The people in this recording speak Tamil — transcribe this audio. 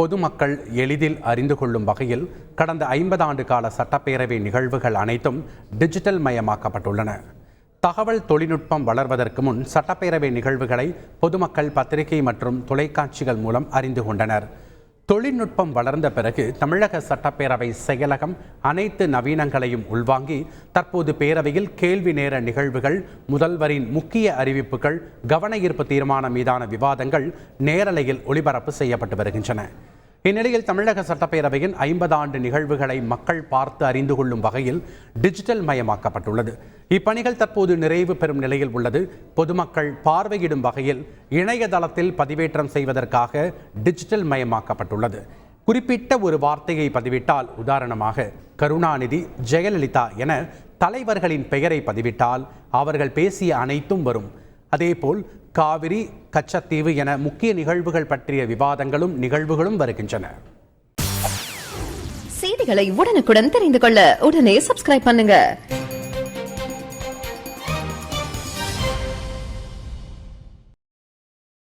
பொதுமக்கள் எளிதில் அறிந்து கொள்ளும் வகையில் கடந்த ஐம்பது ஆண்டு கால சட்டப்பேரவை நிகழ்வுகள் அனைத்தும் டிஜிட்டல் மயமாக்கப்பட்டுள்ளன. தகவல் தொழில்நுட்பம் வளர்வதற்கு முன் சட்டப்பேரவை நிகழ்வுகளை பொதுமக்கள் பத்திரிகை மற்றும் தொலைக்காட்சிகள் மூலம் அறிந்து கொண்டனர். தொழில்நுட்பம் வளர்ந்த பிறகு தமிழக சட்டப்பேரவை செயலகம் அனைத்து நவீனங்களையும் உள்வாங்கி தற்போது பேரவையில் கேள்வி நேர நிகழ்வுகள் முதல்வரின் முக்கிய அறிவிப்புகள் கவன ஈர்ப்பு தீர்மானம் மீதான விவாதங்கள் நேரலையில் ஒளிபரப்பு செய்யப்பட்டு வருகின்றன. இந்நிலையில் தமிழக சட்டப்பேரவையின் ஐம்பது ஆண்டு நிகழ்வுகளை மக்கள் பார்த்து அறிந்து கொள்ளும் வகையில் டிஜிட்டல் மயமாக்கப்பட்டுள்ளது. இப்பணிகள் தற்போது நிறைவு பெறும் நிலையில் உள்ளது. பொதுமக்கள் பார்வையிடும் வகையில் இணையதளத்தில் பதிவேற்றம் செய்வதற்காக டிஜிட்டல் மயமாக்கப்பட்டுள்ளது. குறிப்பிட்ட ஒரு வார்த்தையை பதிவிட்டால் உதாரணமாக கருணாநிதி ஜெயலலிதா என தலைவர்களின் பெயரை பதிவிட்டால் அவர்கள் பேசிய அனைத்தும் வரும். அதேபோல் காவிரி கச்சத்தீவு என முக்கிய நிகழ்வுகள் பற்றிய விவாதங்களும் நிகழ்வுகளும் வருகின்றன. செய்திகளை உடனுக்குடன் தெரிந்து கொள்ள உடனே சப்ஸ்கிரைப் பண்ணுங்க.